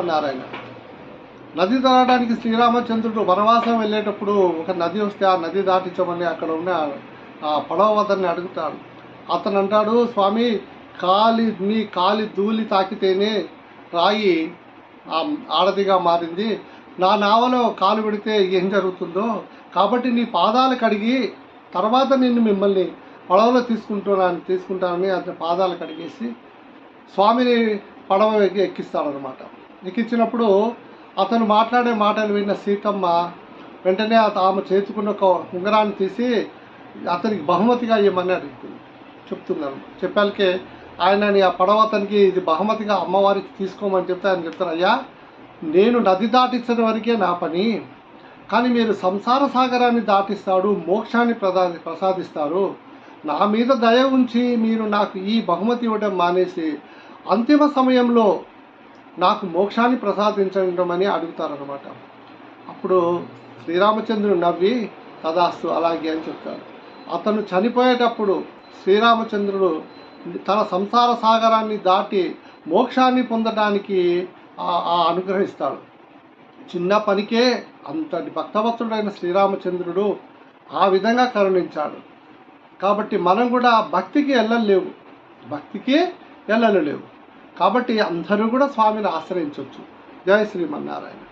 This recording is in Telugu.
నారాయణ. నది దాటడానికి శ్రీరామచంద్రుడు వనవాసం వెళ్ళేటప్పుడు ఒక నది వస్తే ఆ నది దాటించమని అక్కడ ఉన్న ఆ పడవ అతన్ని అడుగుతాడు. అతను అంటాడు స్వామి కాలి మీ కాలి ధూళి తాకితేనే రాయి ఆడదిగా మారింది. నా నావలో కాలు పెడితే ఏం జరుగుతుందో కాబట్టి నీ పాదాలు కడిగి తర్వాత నిన్ను మిమ్మల్ని పడవలో తీసుకుంటున్నాను తీసుకుంటానని అతని పాదాలు కడిగేసి స్వామిని పడవ ఎక్కి ఎక్కిస్తాడనమాట ఎక్కించినప్పుడు అతను మాట్లాడే మాటలు విన్న సీతమ్మ వెంటనే ఆమె చేతుకున్న ఒక ఉంగరాన్ని తీసి అతనికి బహుమతిగా ఇవ్వమని అడుగుతుంది చెప్తున్నాను. చెప్పాలకే ఆయనని ఆ పడవ అతనికి ఇది బహుమతిగా అమ్మవారికి తీసుకోమని చెప్తే ఆయన చెప్తాను అయ్యా నేను నది దాటించిన వరకే నా పని. కానీ మీరు సంసార సాగరాన్ని దాటిస్తాడు మోక్షాన్ని ప్రదా ప్రసాదిస్తారు. నా మీద దయ ఉంచి మీరు నాకు ఈ బహుమతి ఇవ్వడం మానేసి అంతిమ సమయంలో నాకు మోక్షాన్ని ప్రసాదించడం అని అడుగుతారనమాట అప్పుడు శ్రీరామచంద్రుడు నవ్వి తదాస్తు అలాగే అని చెప్తారు అతను చనిపోయేటప్పుడు శ్రీరామచంద్రుడు తన సంసార సాగరాన్ని దాటి మోక్షాన్ని పొందడానికి ఆ- అనుగ్రహిస్తాడు. చిన్న పనికే అంతటి భక్తవత్సుడైన శ్రీరామచంద్రుడు ఆ విధంగా కరుణించాడు. కాబట్టి మనం కూడా భక్తికి వెళ్ళలేవు భక్తికి వెళ్ళలేవు కాబట్టి అందరూ కూడా స్వామిని ఆశ్రయించవచ్చు జయ శ్రీమన్నారాయణ